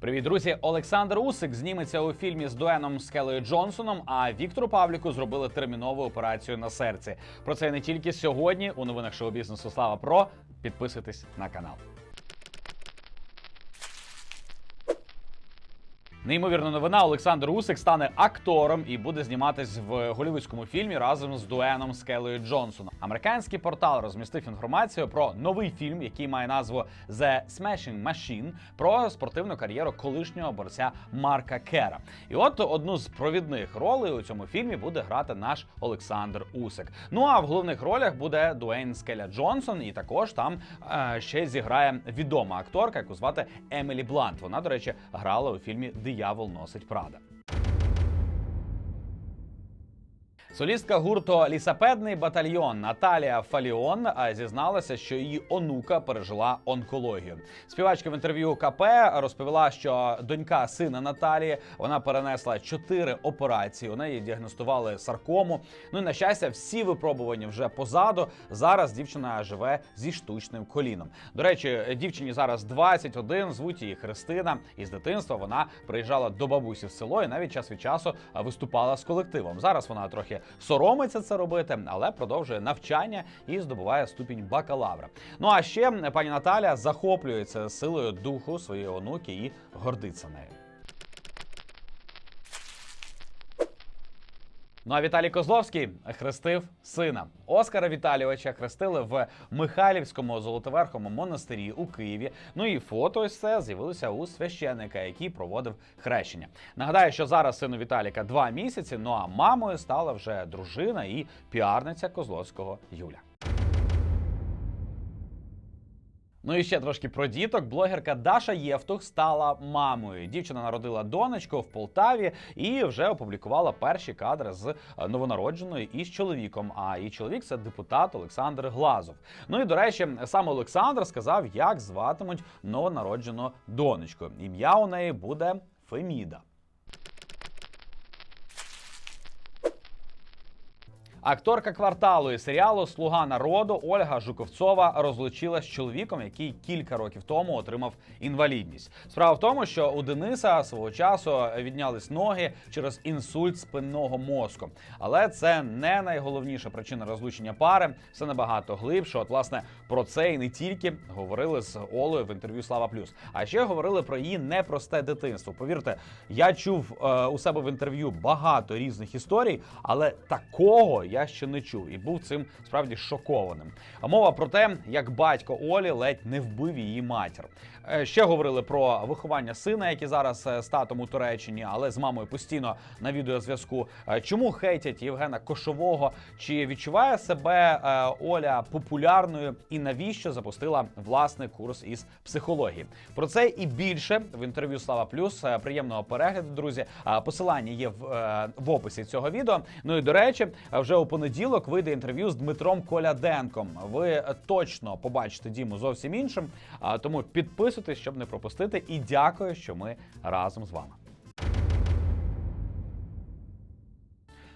Привіт, друзі! Олександр Усик зніметься у фільмі з дуеном Скелою Джонсоном. А Віктору Павліку зробили термінову операцію на серці. Про це не тільки сьогодні. У новинах шоу бізнесу Слава Про. Підписуйтесь на канал. Неймовірна новина. Олександр Усик стане актором і буде зніматись в голівудському фільмі разом з дуеном Скелою Джонсоном. Американський портал розмістив інформацію про новий фільм, який має назву The Smashing Machine, про спортивну кар'єру колишнього борця Марка Кера. І от одну з провідних ролей у цьому фільмі буде грати наш Олександр Усик. Ну а в головних ролях буде Дуейн Скеля Джонсон, і також там е, ще зіграє відома акторка, яку звати Емілі Блант. Вона, до речі, грала у фільмі Диявол носить Прада. Солістка гурту Лісапедний батальйон Наталія Фаліон зізналася, що її онука пережила онкологію. Співачка в інтерв'ю КП розповіла, що донька сина Наталії вона перенесла чотири операції. У неї діагностували саркому. Ну і на щастя, всі випробування вже позаду. Зараз дівчина живе зі штучним коліном. До речі, дівчині зараз 21, звуть її Христина. І з дитинства вона приїжджала до бабусі в село і навіть час від часу виступала з колективом. Зараз вона трохи соромиться це робити, але продовжує навчання і здобуває ступінь бакалавра. Ну а ще пані Наталя захоплюється силою духу своєї онуки і гордиться нею. Ну а Віталій Козловський хрестив сина. Оскара Віталійовича хрестили в Михайлівському золотоверхому монастирі у Києві. Ну і фото ось це з'явилося у священника, який проводив хрещення. Нагадаю, що зараз сину Віталіка два місяці. Ну а мамою стала вже дружина і піарниця Козловського Юля. Ну і ще трошки про діток. Блогерка Даша Євтух стала мамою. Дівчина народила донечку в Полтаві і вже опублікувала перші кадри з е, новонародженою і з чоловіком. А її чоловік це депутат Олександр Глазов. Ну і до речі, саме Олександр сказав, як зватимуть новонароджену донечку. Ім'я у неї буде Феміда. Акторка кварталу і серіалу Слуга народу Ольга Жуковцова розлучилась з чоловіком, який кілька років тому отримав інвалідність. Справа в тому, що у Дениса свого часу віднялись ноги через інсульт спинного мозку. Але це не найголовніша причина розлучення пари. Все набагато глибше. От власне про це і не тільки говорили з Олею в інтерв'ю Слава Плюс, а ще говорили про її непросте дитинство. Повірте, я чув е, у себе в інтерв'ю багато різних історій, але такого я ще не чув і був цим справді шокованим. А мова про те, як батько Олі ледь не вбив її матір. Е, Ще говорили про виховання сина, який зараз е, з татом у Туреччині, але з мамою постійно на відеозв'язку. Е, Чому хейтять Євгена Кошового? Чи відчуває себе Оля популярною і навіщо запустила власний курс із психології? Про це і більше в інтерв'ю Слава Плюс. Приємного перегляду, друзі. Посилання є в, в описі цього відео. Ну і до речі, вже у понеділок вийде інтерв'ю з Дмитром Коляденком. Ви точно побачите Діму зовсім іншим. Тому підписуйтесь, щоб не пропустити. І дякую, що ми разом з вами.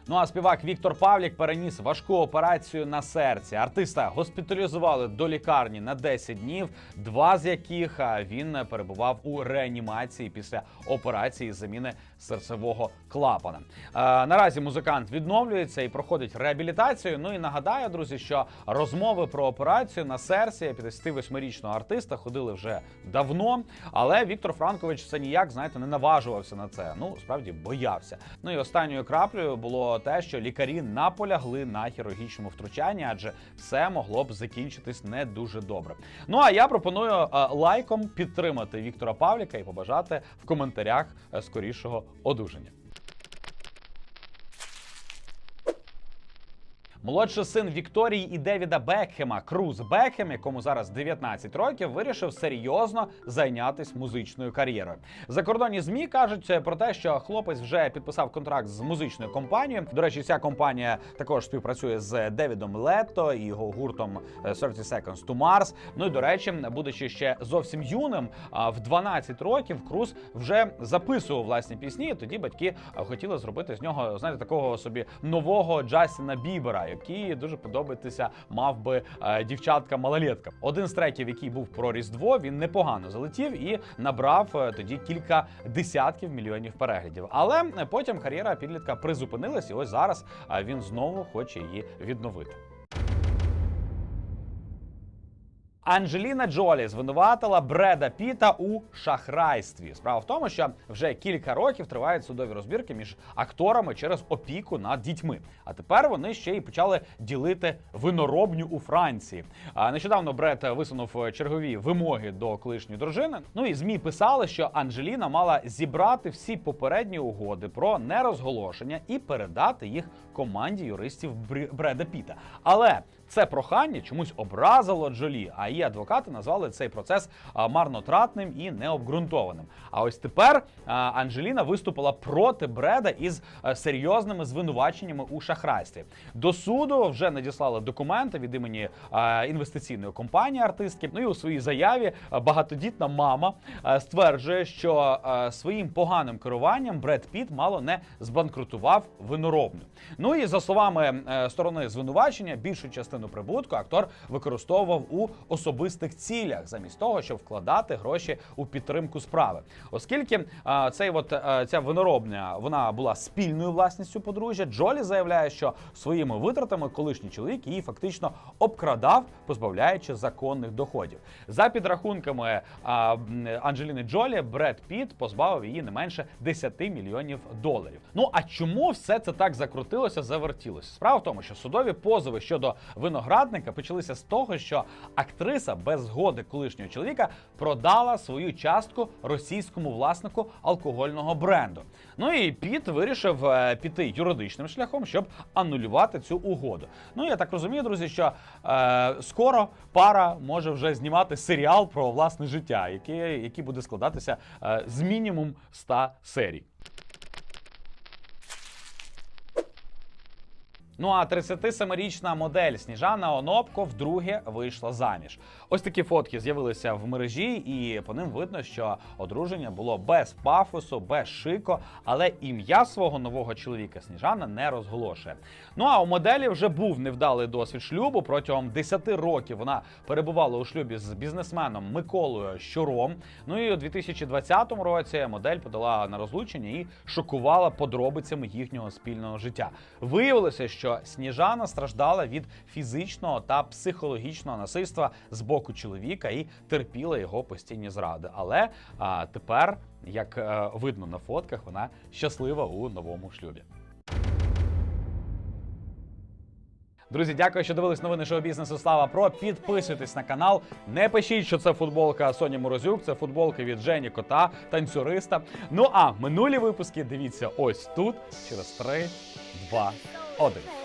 Ну а співак Віктор Павлік переніс важку операцію на серці. Артиста госпіталізували до лікарні на 10 днів, два з яких він перебував у реанімації після операції заміни серцевого клапана. Е, наразі музикант відновлюється і проходить реабілітацію. Ну і нагадаю, друзі, що розмови про операцію на серці 58-річного артиста ходили вже давно. Але Віктор Франкович все ніяк, знаєте, не наважувався на це. Ну справді боявся. Ну і останньою краплею було те, що лікарі наполягли на хірургічному втручанні, адже все могло б закінчитись не дуже добре. Ну а я пропоную е, лайком підтримати Віктора Павліка і побажати в коментарях е, скорішого одужання. Молодший син Вікторії і Девіда Бекхема, Круз Бекхем, якому зараз 19 років, вирішив серйозно зайнятися музичною кар'єрою. Закордонні змі кажуть про те, що хлопець вже підписав контракт з музичною компанією. До речі, ця компанія також співпрацює з Девідом Летто і його гуртом е, 30 Seconds to Mars. Ну і до речі, будучи ще зовсім юним, в 12 років Круз вже записував власні пісні. і Тоді батьки хотіли зробити з нього, знаєте, такого собі нового Джастіна Бібера. Який дуже подобатися мав би е, дівчатка малолетка. Один з треків, який був про Різдво, він непогано залетів і набрав е, тоді кілька десятків мільйонів переглядів. Але е, потім кар'єра підлітка призупинилась, і ось зараз він знову хоче її відновити. Анджеліна Джолі звинуватила Бреда Піта у шахрайстві. Справа в тому, що вже кілька років тривають судові розбірки між акторами через опіку над дітьми. А тепер вони ще й почали ділити виноробню у Франції. А нещодавно Бред висунув чергові вимоги до колишньої дружини. Ну і змі писали, що Анджеліна мала зібрати всі попередні угоди про нерозголошення і передати їх команді юристів Бреда Піта. Але це прохання чомусь образило Джолі, а її адвокати назвали цей процес марнотратним і необґрунтованим. А ось тепер а, Анджеліна виступила проти Бреда із серйозними звинуваченнями у шахрайстві. До суду вже надіслали документи від імені інвестиційної компанії артистки. Ну і у своїй заяві багатодітна мама стверджує, що своїм поганим керуванням Бред Піт мало не збанкрутував виноробню. Ну і за словами е, сторони звинувачення, більшу частину прибутку актор використовував у особистих цілях, замість того, щоб вкладати гроші у підтримку справи. Оскільки е, цей от е, ця виноробня вона була спільною власністю подружжя, Джолі заявляє, що своїми витратами колишній чоловік її фактично обкрадав, позбавляючи законних доходів. За підрахунками е, м, Анджеліни Джолі, Бред Піт позбавив її не менше 10 мільйонів доларів. Ну а чому все це так закрутилося, завертілося? Справа в тому, що судові позови щодо виноградника почалися з того, що актриса без згоди колишнього чоловіка продала свою частку російському власнику алкогольного бренду. Ну і Піт вирішив е, піти юридичним шляхом, щоб анулювати цю угоду. Ну я так розумію, друзі, що е, скоро пара може вже знімати серіал про власне життя, який, який буде складатися е, з мінімум 100 серій. Ну а 37-річна модель Сніжана Онопко вдруге вийшла заміж. Ось такі фотки з'явилися в мережі, і по ним видно, що одруження було без пафосу, без шико, але ім'я свого нового чоловіка Сніжана не розголошує. Ну а у моделі вже був невдалий досвід шлюбу. Протягом 10 років вона перебувала у шлюбі з бізнесменом Миколою Щуром. Ну і у 2020 році модель подала на розлучення і шокувала подробицями їхнього спільного життя. Виявилося, що Сніжана страждала від фізичного та психологічного насильства з боку чоловіка і терпіла його постійні зради. Але а, тепер, як е, видно на фотках, вона щаслива у новому шлюбі. Друзі, дякую, що дивились новини шоу бізнесу. Слава Про. Підписуйтесь на канал. Не пишіть, що це футболка Соні Морозюк, це футболка від Жені Кота, танцюриста. Ну а минулі випуски дивіться ось тут через 3, 2, 1.